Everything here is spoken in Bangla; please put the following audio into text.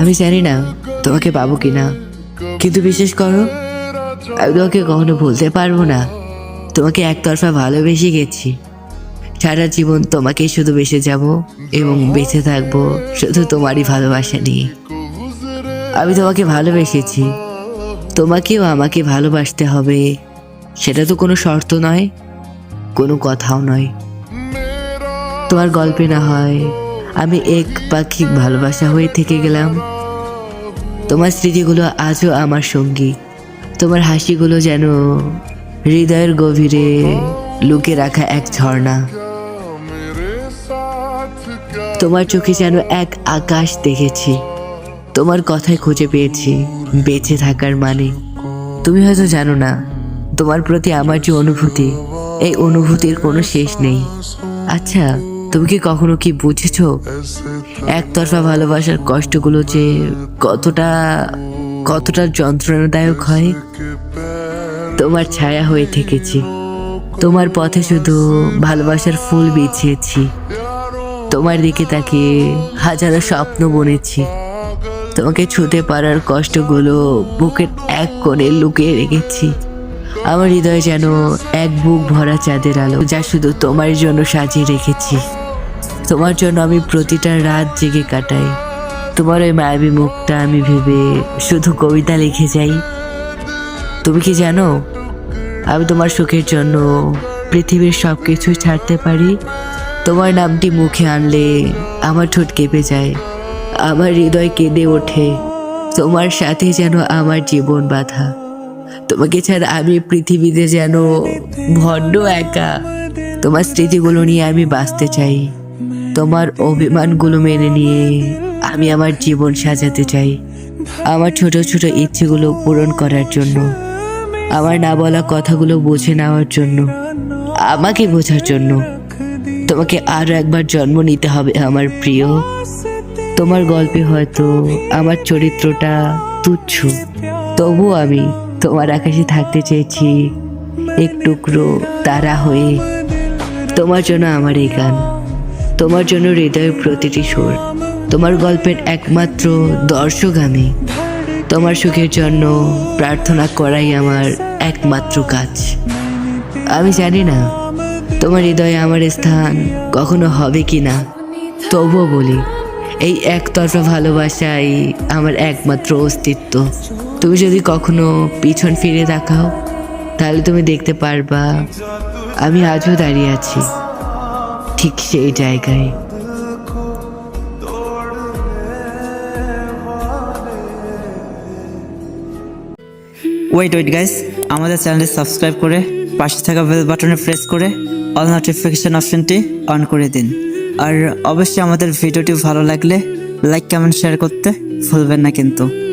আমি জানি না তোমাকে পাবো কিনা। কিন্তু বিশেষ করো, আমি তোমাকে কখনো ভুলতে পারব না। তোমাকে একতরফা ভালোবেসে গেছি। সারা জীবন তোমাকেই শুধু বেসে যাব এবং বেঁচে থাকব শুধু তোমারই ভালোবাসা নিয়ে। আমি তোমাকে ভালোবেসেছি। তোমাকেও আমাকে ভালোবাসতে হবে। সেটা তো কোনো শর্ত নয়, কোনো কথাও নয়। তোমার গল্পে না হয়, আমি এক পাক্ষিক ভালোবাসা হয়ে থেকে গেলাম। তোমার স্মৃতিগুলো আজও আমার সঙ্গী। তোমার হাসিগুলো যেন হৃদয়ের গভীরে লুকে রাখা এক ঝর্ণা। তোমার চোখে যেন এক আকাশ দেখেছি। তোমার কথায় খুঁজে পেয়েছি, বেঁচে থাকার মানে। তুমি হয়তো জানো না, তোমার প্রতি আমার যে অনুভূতি, এই অনুভূতির কোনো শেষ নেই। আচ্ছা তুমি কি কখনো কি বুঝেছ একতরফা ভালোবাসার কষ্টগুলো যে কতটা কতটা যন্ত্রণাদায়ক হয়? তোমার ছায়া হয়ে থেকেছি। তোমার পথে শুধু ভালোবাসার ফুল বিছিয়েছি। তোমার দিকে তাকিয়ে হাজারো স্বপ্ন বনেছি। তোমাকে ছুতে পারার কষ্টগুলো বুকের এক কোণে লুকিয়ে রেখেছি। আমার হৃদয় যেন এক বুক ভরা চাঁদের আলো, যা শুধু তোমার জন্য সাজিয়ে রেখেছি। তোমার জন্য আমি প্রতিটা রাত জেগে কাটাই। তোমার ওই মায়াবী মুখটা আমি ভেবে শুধু কবিতা লিখে যাই। তুমি কি জানো? আমি তোমার সুখের জন্য পৃথিবীর সব কিছু ছাড়তে পারি। তোমার নামটি মুখে আনলে আমার ঠোঁট কেঁপে যায়। আমার হৃদয় কেঁদে ওঠে। তোমার সাথে যেন আমার জীবন বাধা। তোমাকে ছাড়া আমি পৃথিবীতে যেন ভণ্ড একা। তোমার স্মৃতিগুলো নিয়ে আমি বাঁচতে চাই। তোমার অভিমানগুলো মেনে নিয়ে আমি আমার জীবন সাজাতে চাই। আমার ছোট ছোট ইচ্ছেগুলো পূরণ করার জন্য। আমার না বলা কথাগুলো বুঝে নেওয়ার জন্য। আমাকে বোঝার জন্য। তোমাকে আরও একবার জন্ম নিতে হবে আমার প্রিয়। তোমার গল্পে হয়তো আমার চরিত্রটা তুচ্ছ। তবু আমি তোমার আকাশে থাকতে চেয়েছি। এক টুকরো তারা হয়ে। তোমার জন্য আমার এই গান। তোমার জন্য হৃদয়ের প্রতিটি সুর। তোমার গল্পের একমাত্র দর্শক আমি। তোমার সুখের জন্য প্রার্থনা করাই আমার একমাত্র কাজ। আমি জানি না তোমার হৃদয়ে আমার স্থান কখনো হবে কি না তবুও বলি এই একতরফা ভালোবাসাই আমার একমাত্র অস্তিত্ব। তুমি যদি কখনো পিছন ফিরে দেখাও তাহলে তুমি দেখতে পারবা আমি আজও দাঁড়িয়ে আছি ঠিক সেই জায়গায়। ওয়েট ওয়েট গাইস আমাদের চ্যানেলটি সাবস্ক্রাইব করে পাশে থাকা বেল বাটনে প্রেস করে অল নোটিফিকেশন অপশনটি অন করে দিন। আর অবশ্যই আমাদের ভিডিওটি ভালো লাগলে লাইক কমেন্ট শেয়ার করতে ভুলবেন না কিন্তু।